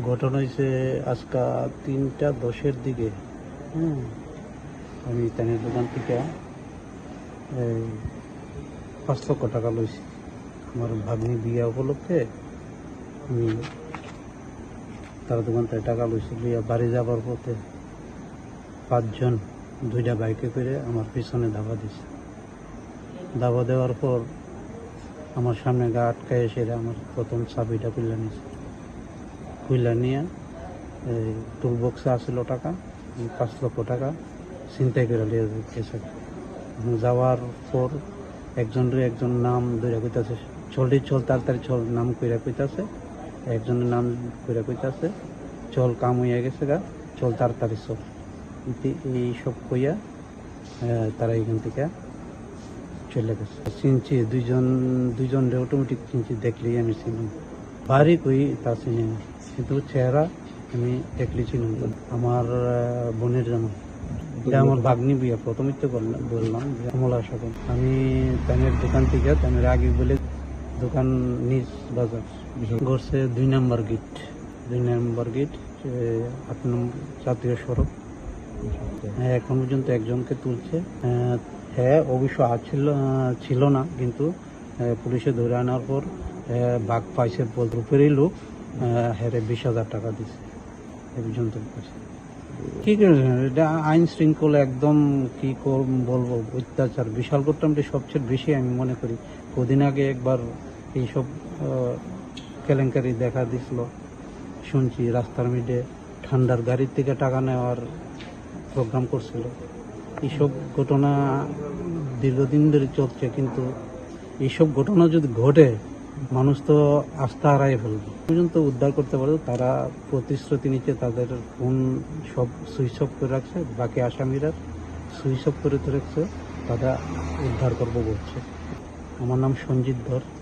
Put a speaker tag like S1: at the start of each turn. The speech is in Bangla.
S1: ঘটনা হয়েছে আজকা তিনটা দশের দিকে। হুম। আমি তানের দোকান থেকে, এই, পাঁচ লক্ষ টাকা লইছি। আমার ভাগ্নি বিয়া উপলক্ষে আমি তার দোকান থেকে টাকা লইছি বিয়া বাড়ি যাবার পথে পাঁচজন দুইটা বাইকে করে আমার পিছনে ধাবা দিছে। ধাবা দেওয়ার পর আমার সামনে গা আটকায় এসে আমার প্রথম চাবিটা খুললা নিছে। খুললা নিয়ে এই টুল বক্সে আসছিল টাকা পাঁচ লক্ষ টাকা চিন্তাই করে যাওয়ার পর একজনের একজন নাম ধরে কইতাছে চলটি চল তাড়াতাড়ি চল নাম কইরা কইতাছে, একজনের নাম কইরা কইতাছে, চল কাম হইয়া গেছে গা, চল তাড়াতাড়ি চল। এই সব কইয়া তারা এখান থেকে চলে গেছে। চিনছি দুইজন দুইজন অটোমেটিক চিনছি দেখলেই আমি চিনি বাড়ি কই তা কিন্তু চেহারা আমি দেখলে চিনি আমার বোনের এটা আমার ভাগ্নি বিয়া। প্রথমে তো বললাম যে কমলা সাগর আমি তানের দোকান থেকে, তানের আগে বলে দোকান নিজ বাজার। ঘরছে দুই নম্বর গেট। দুই নম্বর গেট আট নম্বর জাতীয় সড়ক। হ্যাঁ এখন পর্যন্ত একজনকে তুলছে। হ্যাঁ অবশ্য আছিল ছিল না, কিন্তু পুলিশে ধরে আনার পর বাঘ পাইছে বলতে উপরেই হ্যাঁ বিশ হাজার টাকা দিছে। পর্যন্ত পাইছে। কি এটা আইন শৃঙ্খলা একদম কি বলব, অত্যাচার, বিশাল করতামটি সবচেয়ে বেশি আমি মনে করি। কদিন আগে একবার এইসব কেলেঙ্কারি দেখা দিছিল। শুনছি রাস্তার মিডে ঠান্ডার গাড়ির থেকে টাকা নেওয়ার প্রোগ্রাম করছিল। এইসব ঘটনা দীর্ঘদিন ধরে চলছে, কিন্তু এইসব ঘটনা যদি ঘটে মানুষ তো আস্থা হারাই ফেলবে। পর্যন্ত উদ্ধার করতে পারবে তারা প্রতিশ্রুতি নিচ্ছে তাদের ফোন সব সুইচ অফ করে রাখছে, বাকি আসামিরা সুইচ অফ করে রাখছে, তারা উদ্ধার করব বলছে। আমার নাম সঞ্জিত ধর।